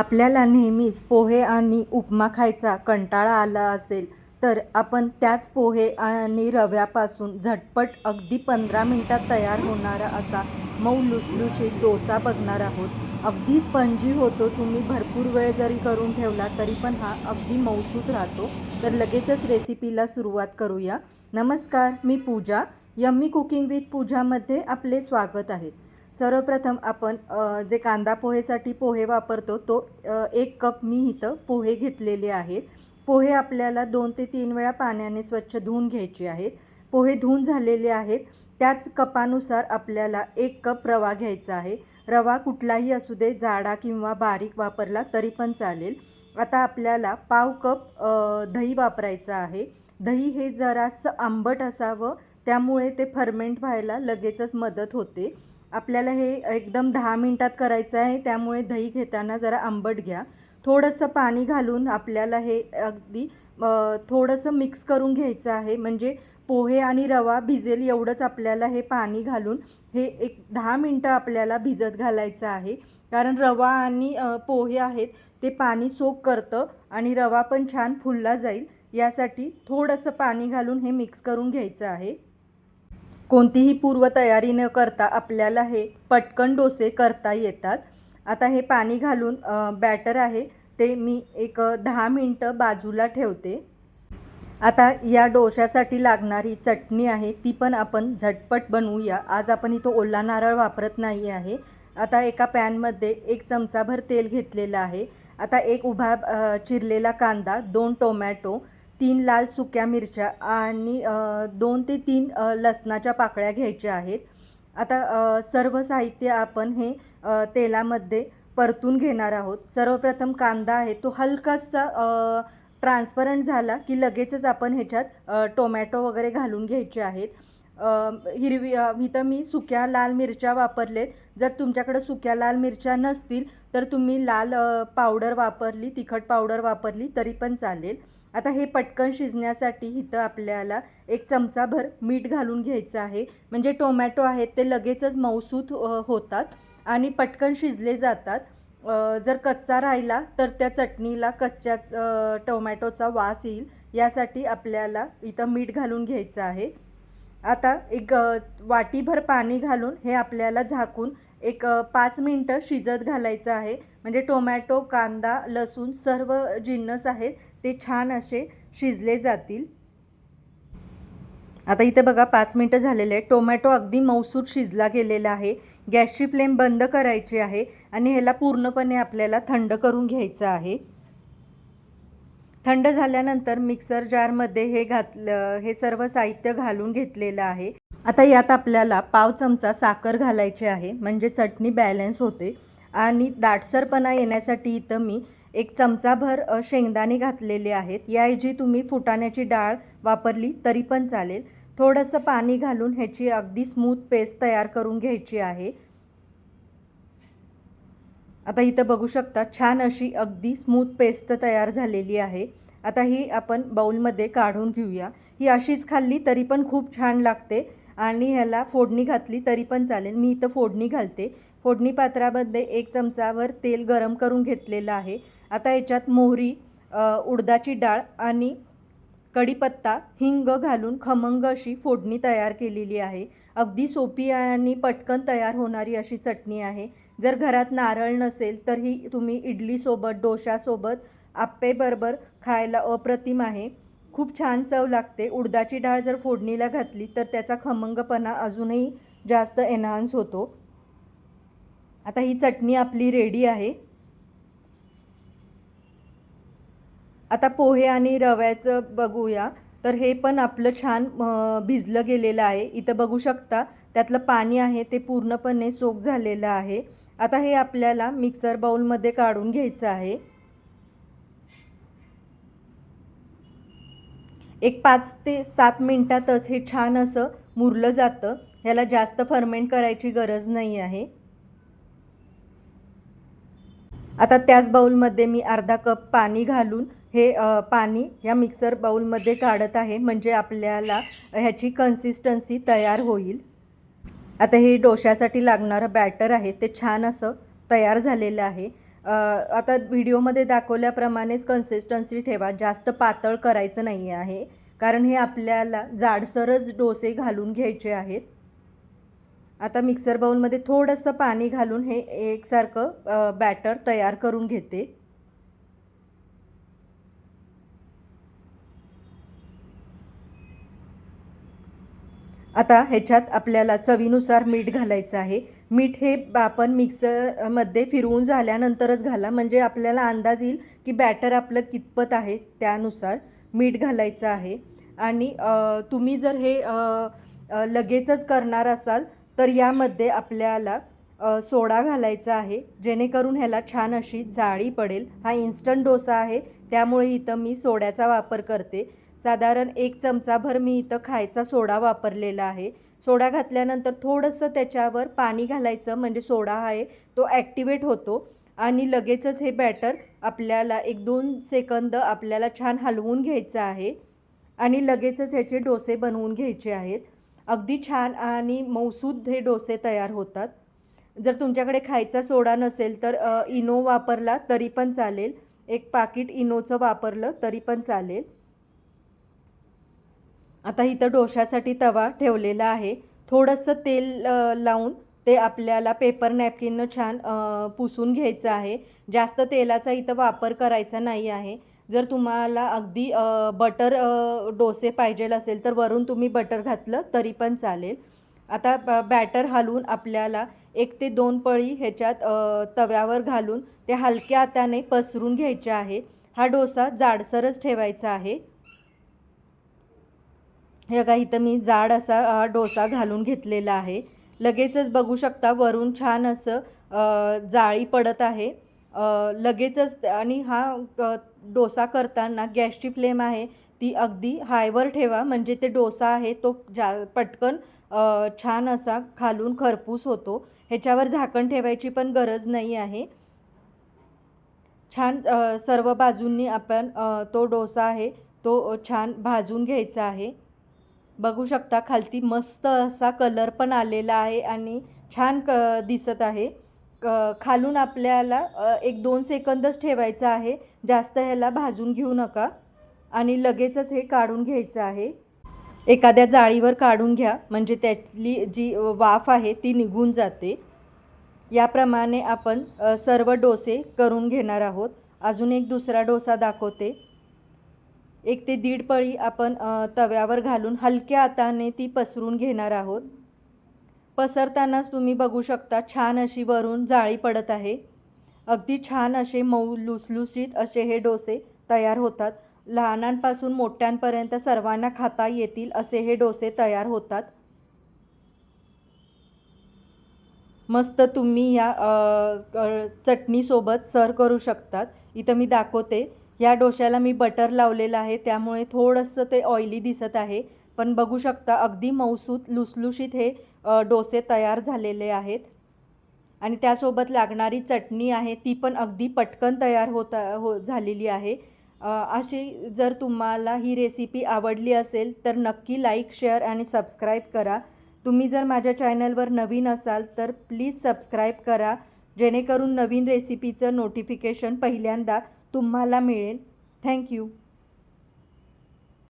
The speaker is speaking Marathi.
आपल्याला नेहमीच पोहे आणि उपमा खायचा कंटाळा आला असेल तर आपण त्याच पोहे आणि रव्यापासून झटपट अगदी पंधरा मिनटात तयार होणारा असा मऊ लुसलुशीत डोसा बघणार आहोत. अगदी स्पंजी होतो तुम्ही भरपूर वेळ जरी करून ठेवला तरी पण हा अगदी मऊसूत राहतो. तर लगेचच रेसिपीला सुरुवात करूया. नमस्कार मी पूजा. यम्मी कुकिंग विथ पूजामध्ये आपले स्वागत आहे. सर्वप्रथम आपण जे कांदा पोहेसाठी पोहे वापरतो तो एक कप मी इथं पोहे घेतलेले आहेत. पोहे आपल्याला दोन ते तीन वेळा पाण्याने स्वच्छ धुवून घ्यायचे आहेत. पोहे धुवून झालेले आहेत. त्याच कपानुसार आपल्याला एक कप रवा घ्यायचा आहे. रवा कुठलाही असू दे जाडा किंवा बारीक वापरला तरी पण चालेल. आता आपल्याला पाव कप दही वापरायचं आहे. दही हे जरासं आंबट असावं त्यामुळे ते फर्मेंट व्हायला लगेचच मदत होते. आपल्याला हे एकदम दहा मिनटात करायचं आहे त्यामुळे दही घेताना जरा आंबट घ्या. थोडंसं पाणी घालून आपल्याला हे अगदी थोडंसं मिक्स करून घ्यायचं आहे. म्हणजे पोहे आणि रवा भिजेल एवढंच आपल्याला हे पाणी घालून हे एक दहा मिनटं आपल्याला भिजत घालायचं आहे. कारण रवा आणि पोहे आहेत ते पाणी सोक करतं आणि रवा पण छान फुलला जाईल. यासाठी थोडंसं पाणी घालून हे मिक्स करून घ्यायचं आहे. कोणतीही पूर्वतयारी न करता आपल्याला हे पटकन डोसे करता येतात. आता हे पाणी घालून बॅटर आहे. ते मी एक दहा मिनटं बाजूला ठेवते. आता या डोश्यासाठी लागणारी चटणी आहे ती पण आपण झटपट बनवूया. आज आपण इथं ओला नारळ वापरत नाही आहे. आता एका पॅनमध्ये एक चमचाभर तेल घेतलेलं आहे. आता एक उभा चिरलेला कांदा दोन टोमॅटो तीन लाल सुक्या मिरच्या आणि दोन ते तीन लसणाच्या पाकळ्या घ्यायच्या आहेत. आता सर्व साहित्य आपण हे तेलामध्ये परतून घेणार आहोत. सर्वप्रथम कांदा आहे तो हलकासा ट्रान्सपरंट झाला की लगेचच आपण ह्याच्यात टोमॅटो वगैरे घालून घ्यायचे आहेत. हिरवी इथं मी सुक्या लाल मिरच्या वापरलेत. जर तुमच्याकडे सुक्या लाल मिरच्या नसतील तर तुम्ही लाल पावडर वापरली तिखट पावडर वापरली तरी पण चालेल. आता हे पटकन शिजण्यासाठी इथं आपल्याला एक चमचाभर मीठ घालून घ्यायचं आहे. म्हणजे टोमॅटो आहेत ते लगेचच मौसूत होतात आणि पटकन शिजले जातात. जर कच्चा राहिला तर त्या चटणीला कच्च्या टोमॅटोचा वास येईल. यासाठी आपल्याला इथं मीठ घालून घ्यायचं आहे. आता एक वाटीभर पाणी घालून हे आपल्याला झाकून एक पाच मिनटं शिजत घालायचं आहे. म्हणजे टोमॅटो कांदा लसूण सर्व जिन्नस आहेत ते छान असे शिजले जातील. आता इथे बघा पाच मिनटं झालेले आहे टोमॅटो अगदी मौसूर शिजला गेलेला आहे. गॅसची फ्लेम बंद करायची आहे आणि ह्याला पूर्णपणे आपल्याला थंड करून घ्यायचं आहे. थंड झाल्यानंतर मिक्सर जारमध्ये हे घातलं हे सर्व साहित्य घालून घेतलेलं आहे. आता यात आपल्याला पाव चमचा साखर घालायची आहे म्हणजे चटणी बॅलन्स होते. आणि दाटसरपणा येण्यासाठी इथं मी एक चमचाभर शेंगदाणे घातलेले आहेत. याऐवजी तुम्ही फुटाण्याची डाळ वापरली तरी पण चालेल. थोडंसं पाणी घालून ह्याची अगदी स्मूथ पेस्ट तयार करून घ्यायची आहे. आता इथं बघू शकता छान अशी अगदी स्मूथ पेस्ट तयार झालेली आहे. आता ही आपण बाऊलमध्ये काढून घेऊया. ही अशीच खाल्ली तरी पण खूप छान लागते. आणि ह्याला फोडणी घातली तरी पण चालेल. मी इथं फोडणी घालते. फोडणी पात्रामध्ये एक चमचावर तेल गरम करून घेतलेलं आहे. आता याच्यात मोहरी उडदाची डाळ आणि कढीपत्ता हिंग घालून खमंग अशी फोडणी तयार केलेली आहे. अगदी सोपी आणि पटकन तयार होणारी अशी चटणी आहे. जर घरात नारळ नसेल तर ही तुम्ही इडलीसोबत डोशासोबत आप्पेबरोबर खायला अप्रतिम आहे. खूप छान चव लागते. उडदाची डाळ जर फोडणीला घातली तर त्याचा खमंगपणा अजूनही जास्त एनहान्स होतो. आता ही चटणी आपली रेडी आहे. आता पोहे आणि रव्याचं बघूया. तर हे पण आपलं छान भिजलं गेलेलं आहे. इथं बघू शकता त्यातलं पाणी आहे ते पूर्णपणे सोक झालेलं आहे. आता हे आपल्याला मिक्सर बाऊलमध्ये काढून घ्यायचं आहे. एक पाच ते सात मिनटातच हे छान असं मुरलं जातं. ह्याला जास्त फर्मेंट करायची गरज नाही आहे. आता त्याच बाऊलमध्ये मी अर्धा कप पाणी घालून हे पाणी या मिक्सर बाऊलमध्ये काढत आहे. म्हणजे आपल्याला ह्याची कन्सिस्टन्सी तयार होईल. आता हे डोश्यासाठी लागणारं बॅटर आहे. ते छान असं तयार झालेलं आहे. आता व्हिडिओमध्ये दाखवल्याप्रमाणेच कन्सिस्टन्सी ठेवा. जास्त पातळ करायचं नाही आहे. कारण हे आपल्याला जाडसरच डोसे घालून घ्यायचे आहेत. आता मिक्सर बाऊलमध्ये थोडंसं पाणी घालून हे एकसारखं बॅटर तयार करून घेते. आता ह्याच्यात आपल्याला चवीनुसार मीठ घालायचं आहे. मीठ हे आपण मिक्सरमध्ये फिरवून झाल्यानंतरच घाला. म्हणजे आपल्याला अंदाज येईल की बॅटर आपलं कितपत आहे त्यानुसार मीठ घालायचं आहे. आणि तुम्ही जर हे लगेचच करणार असाल तर यामध्ये आपल्याला सोडा घालायचा आहे. जेणेकरून ह्याला छान अशी जाळी पडेल. हा इन्स्टंट डोसा आहे. त्यामुळे इथं मी सोड्याचा वापर करते. साधारण एक चमचाभर मी इथं खायचा सोडा वापरलेला आहे. सोडा घातल्यानंतर थोडंसं त्याच्यावर पाणी घालायचं म्हणजे सोडा आहे तो ॲक्टिवेट होतो. आणि लगेचच हे बॅटर आपल्याला एक दोन सेकंद आपल्याला छान हलवून घ्यायचं आहे. आणि लगेचच ह्याचे डोसे बनवून घ्यायचे आहेत. अगदी छान आणि मौसूद हे डोसे तयार होतात. जर तुमच्याकडे खायचा सोडा नसेल तर इनो वापरला तरी पण चालेल. एक पाकिट इनोचं वापरलं तरी पण चालेल. आता इथं डोशासाठी तवा ठेवलेला आहे. थोडंसं तेल लावून ते आपल्याला पेपर नॅपकिननं छान पुसून घ्यायचं आहे. जास्त तेलाचा इथं वापर करायचा नाही आहे. जर तुम्हाला अगदी बटर डोसे पाहिजेल असेल तर वरून तुम्ही बटर घातलं तरी पण चालेल. आता ब बॅटर हलवून आपल्याला एक ते दोन पळी ह्याच्यात तव्यावर घालून ते हलक्या हाताने पसरून घ्यायचे आहे. हा डोसा जाडसरच ठेवायचा आहे. हे बघा इथं मी जाड असा डोसा घालून घेतलेला आहे. लगेचच बघू शकता वरून छान असं जाळी पडत आहे. लगेचच आणि हा क- डोसा करताना गॅसची फ्लेम आहे ती अगदी हायवर ठेवा. म्हणजे ते डोसा आहे तो जा पटकन छान असा खालून खरपूस होतो. ह्याच्यावर झाकण ठेवायची पण गरज नाही आहे. छान सर्व बाजूंनी आपण तो डोसा आहे तो छान भाजून घ्यायचा आहे. बघू शकता खालती मस्त असा कलर पण आलेला आहे आणि छान क दिसत आहे. क खालून आपल्याला एक दोन सेकंदच ठेवायचं आहे. जास्त ह्याला भाजून घेऊ नका. आणि लगेचच हे काढून घ्यायचं आहे. एखाद्या जाळीवर काढून घ्या. म्हणजे त्यातली जी वाफ आहे ती निघून जाते. याप्रमाणे आपण सर्व डोसे करून घेणार आहोत. अजून एक दुसरा डोसा दाखवते. एक ते दीड पळी आपण तव्यावर घालून हलक्या हाताने ती पसरून घेणार आहोत. पसरतानाच तुम्ही बघू शकता छान अशी वरून जाळी पडत आहे. अगदी छान असे मऊ लुसलुसीत असे हे डोसे तयार होतात. लहानांपासून मोठ्यांपर्यंत सर्वांना खाता येतील असे हे डोसे तयार होतात. मस्त तुम्ही या चटणीसोबत सर्व करू शकतात. इथं मी दाखवते. या डोश्याला मी बटर लावलेलं आहे त्यामुळे थोडंसं ते ऑइली दिसत आहे. पण बघू शकता अगदी मऊसूत लुसलुशीत हे डोसे तयार झालेले आहेत. आणि त्यासोबत लागणारी चटणी आहे ती पण अगदी पटकन तयार होत हो झालेली आहे. अशी जर तुम्हाला ही रेसिपी आवडली असेल तर नक्की लाईक शेअर आणि सबस्क्राईब करा. तुम्ही जर माझ्या चॅनलवर नवीन असाल तर प्लीज सबस्क्राईब करा. जेणेकरून नवीन रेसिपीचं नोटिफिकेशन पहिल्यांदा तुम्हाला मिळेल. थँक्यू